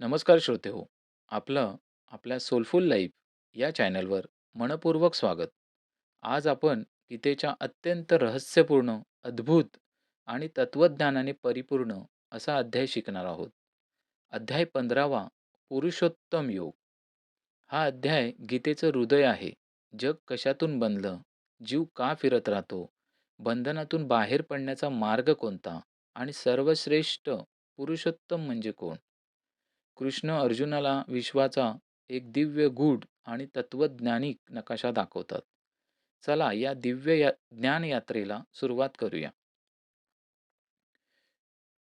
नमस्कार श्रोते हो. आपलं आपल्या सोलफुल लाईफ या चॅनलवर मनपूर्वक स्वागत. आज आपण गीतेच्या अत्यंत रहस्यपूर्ण अद्भुत आणि तत्वज्ञानाने परिपूर्ण असा अध्याय शिकणार आहोत. अध्याय पंधरावा पुरुषोत्तम योग. हा अध्याय गीतेचं हृदय आहे. जग कशातून बनलं? जीव का फिरत राहतो? बंधनातून बाहेर पडण्याचा मार्ग कोणता? आणि सर्वश्रेष्ठ पुरुषोत्तम म्हणजे कोण? कृष्ण अर्जुनाला विश्वाचा एक दिव्य गूढ आणि तत्वज्ञानिक नकाशा दाखवतात. चला या दिव्य या ज्ञानयात्रेला सुरुवात करूया.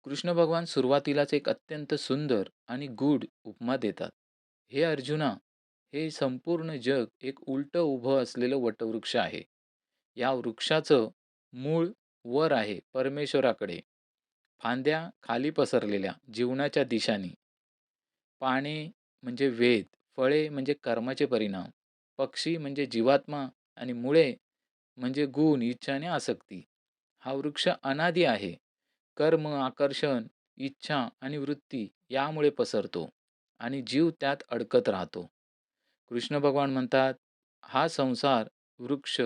कृष्ण भगवान सुरुवातीलाच एक अत्यंत सुंदर आणि गूढ उपमा देतात. हे अर्जुना हे संपूर्ण जग एक उलटं उभं असलेलं वटवृक्ष आहे. या वृक्षाचं मूळ वर आहे परमेश्वराकडे. फांद्या खाली पसरलेल्या जीवनाच्या दिशांनी पाने म्हणजे वेद फळे म्हणजे कर्माचे परिणाम पक्षी म्हणजे जीवात्मा आणि मुळे म्हणजे गुण इच्छा आणि आसक्ती. हा वृक्ष अनादी आहे. कर्म आकर्षण इच्छा आणि वृत्ती यामुळे पसरतो आणि जीव त्यात अडकत राहतो. कृष्ण भगवान म्हणतात हा संसार वृक्ष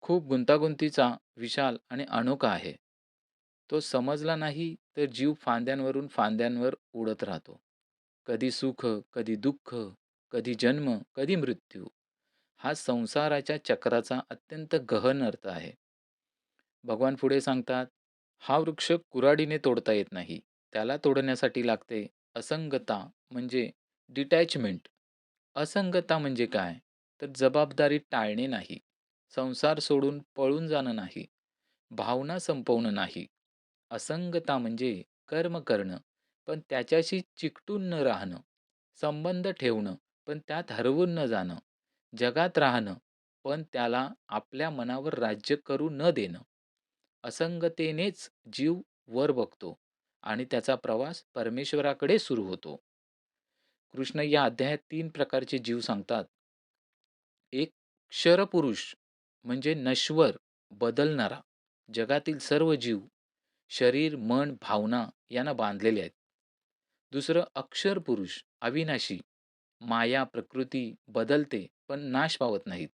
खूप गुंतागुंतीचा विशाल आणि अनोखा आहे. तो समजला नाही तर जीव फांद्यांवरून फांद्यांवर उडत राहतो. कधी सुख कधी दुःख कधी जन्म कधी मृत्यू. हा संसाराच्या चक्राचा अत्यंत गहन अर्थ आहे. भगवान पुढे सांगतात हा वृक्ष कुराडीने तोडता येत नाही. त्याला तोडण्यासाठी लागते असंगता म्हणजे डिटॅचमेंट असंगता म्हणजे काय? तर जबाबदारी टाळणे नाही. संसार सोडून पळून जाणं नाही. भावना संपवणं नाही. असंगता म्हणजे कर्म करणं. पण त्याच्याशी चिकटून न राहणं संबंध ठेवणं पण त्यात हरवून न जाणं जगात राहणं पण त्याला आपल्या मनावर राज्य करू न देणं. असंगतेनेच जीव वर बघतो आणि त्याचा प्रवास परमेश्वराकडे सुरू होतो. कृष्ण या अध्यायात तीन प्रकारचे जीव सांगतात. एक क्षरपुरुष म्हणजे नश्वर बदलणारा जगातील सर्व जीव शरीर मन भावना यांना बांधलेले आहेत. दुसरं अक्षर पुरुष अविनाशी. माया प्रकृती बदलते पण नाश पावत नाहीत.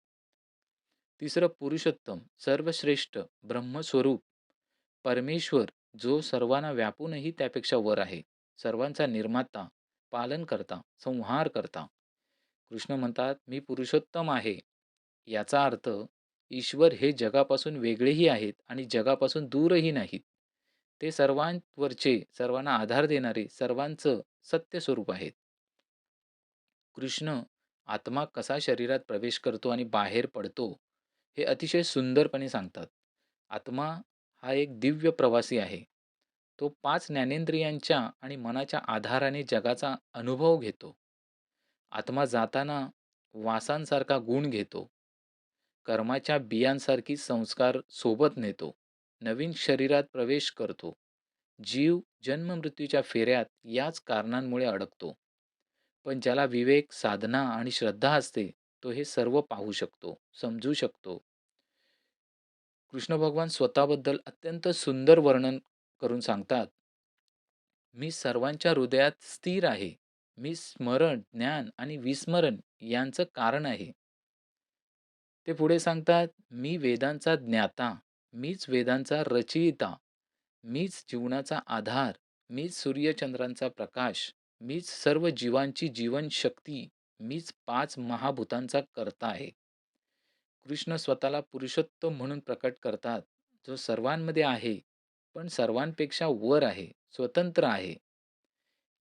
तिसरं पुरुषोत्तम सर्वश्रेष्ठ ब्रह्मस्वरूप. परमेश्वर जो सर्वांना व्यापूनही त्यापेक्षा वर आहे सर्वांचा निर्माता पालन करता संहार करता कृष्ण म्हणतात मी पुरुषोत्तम आहे. याचा अर्थ ईश्वर हे जगापासून वेगळेही आहेत आणि जगापासून दूरही नाहीत. ते सर्वांवरचे सर्वांना आधार देणारे सर्वांचं सत्य स्वरूप आहेत. कृष्ण आत्मा कसा शरीरात प्रवेश करतो आणि बाहेर पडतो हे अतिशय सुंदरपणे सांगतात. आत्मा हा एक दिव्य प्रवासी आहे. तो पाच ज्ञानेंद्रियांच्या आणि मनाच्या आधाराने जगाचा अनुभव घेतो. आत्मा जाताना वासांसारखा गुण घेतो. कर्माच्या बियांसारखी संस्कार सोबत नेतो. नवीन शरीरात प्रवेश करतो. जीव जन्म मृत्यूच्या फेऱ्यात याच कारणांमुळे अडकतो. पण ज्याला विवेक साधना आणि श्रद्धा असते तो हे सर्व पाहू शकतो समजू शकतो. कृष्ण भगवान स्वतःबद्दल अत्यंत सुंदर वर्णन करून सांगतात मी सर्वांच्या हृदयात स्थिर आहे. मी स्मरण ज्ञान आणि विस्मरण यांचं कारण आहे. ते पुढे सांगतात मी वेदांचा ज्ञाता. मीच वेदांचा रचयिता मीच जीवनाचा आधार मीच सूर्यचंद्रांचा प्रकाश मीच सर्व जीवांची जीवनशक्ती मीच पाच महाभूतांचा कर्ता आहे. कृष्ण स्वतःला पुरुषोत्तम म्हणून प्रकट करतात. जो सर्वांमध्ये आहे पण सर्वांपेक्षा वर आहे स्वतंत्र आहे.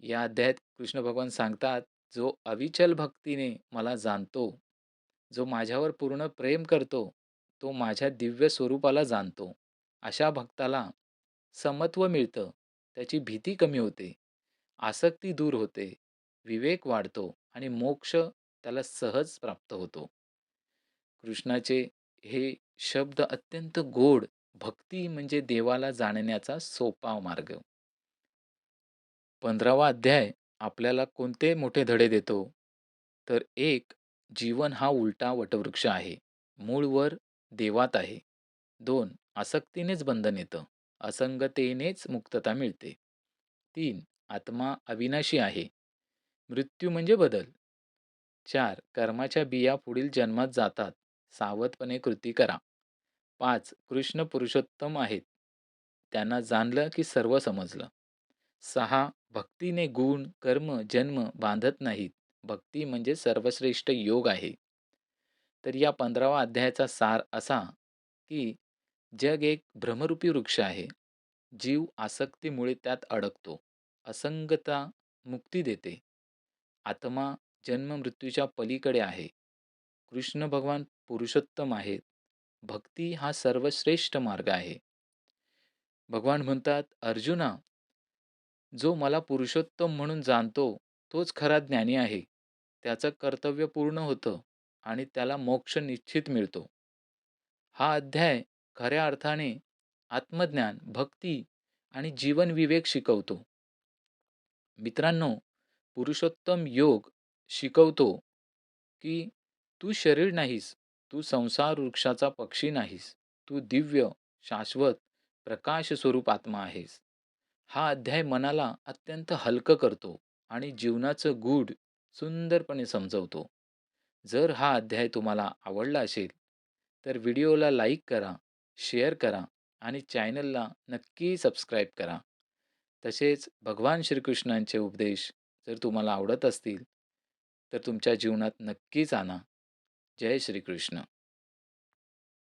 या अध्यायात कृष्ण भगवान सांगतात जो अविचल भक्तीने मला जाणतो जो माझ्यावर पूर्ण प्रेम करतो तो माझ्या दिव्य स्वरूपाला जाणतो. अशा भक्ताला समत्व मिळतं. त्याची भीती कमी होते. आसक्ती दूर होते. विवेक वाढतो आणि मोक्ष त्याला सहज प्राप्त होतो. कृष्णाचे हे शब्द अत्यंत गोड भक्ती म्हणजे देवाला जाणण्याचा सोपा मार्ग. पंधरावा अध्याय आपल्याला कोणते मोठे धडे देतो? तर एक जीवन हा उलटा वटवृक्ष आहे. मूळवर देवात आहे दोन आसक्तीनेच बंधन येतं असंगतेनेच मुक्तता मिळते तीन आत्मा अविनाशी आहे मृत्यू म्हणजे बदल. चार कर्माच्या बिया पुढील जन्मात जातात. सावधपणे कृती करा. पाच कृष्ण पुरुषोत्तम आहेत. त्यांना जाणलं की सर्व समजलं. सहा भक्तीने गुण, कर्म, जन्म बांधत नाहीत. भक्ती म्हणजे सर्वश्रेष्ठ योग आहे. तर या 15वा अध्यायाचा सार असा, की जग एक भ्रमरूपी वृक्ष आहे. जीव आसक्तीमुळे त्यात अडकतो. असंगता मुक्ती देते. आत्मा जन्म-मृत्यूच्या पलीकडे आहे. कृष्ण भगवान पुरुषोत्तम आहेत. भक्ती हा सर्वश्रेष्ठ मार्ग आहे. भगवान म्हणतात, "अर्जुना, जो मला पुरुषोत्तम म्हणून जाणतो, तोच खरा ज्ञानी आहे. त्याचं कर्तव्य पूर्ण होतं आणि त्याला मोक्ष निश्चित मिळतो." हा अध्याय खऱ्या अर्थाने आत्मज्ञान, भक्ती आणि जीवन विवेक शिकवतो. मित्रांनो, पुरुषोत्तम योग शिकवतो, की तू शरीर नाहीस, तू संसार वृक्षाचा पक्षी नाहीस, तू दिव्य, शाश्वत, प्रकाश स्वरूप आत्मा आहेस. हा अध्याय मनाला अत्यंत हलकं करतो आणि जीवनाचं गूढ सुंदरपणे समजवतो. जर हा अध्याय तुम्हाला आवडला असेल, तर व्हिडिओला लाईक करा, शेअर करा आणि चॅनलला नक्की सबस्क्राईब करा. तसेच भगवान श्रीकृष्णांचे उपदेश जर तुम्हाला आवडत असतील, तर तुमच्या जीवनात नक्कीच आणा. जय श्रीकृष्ण.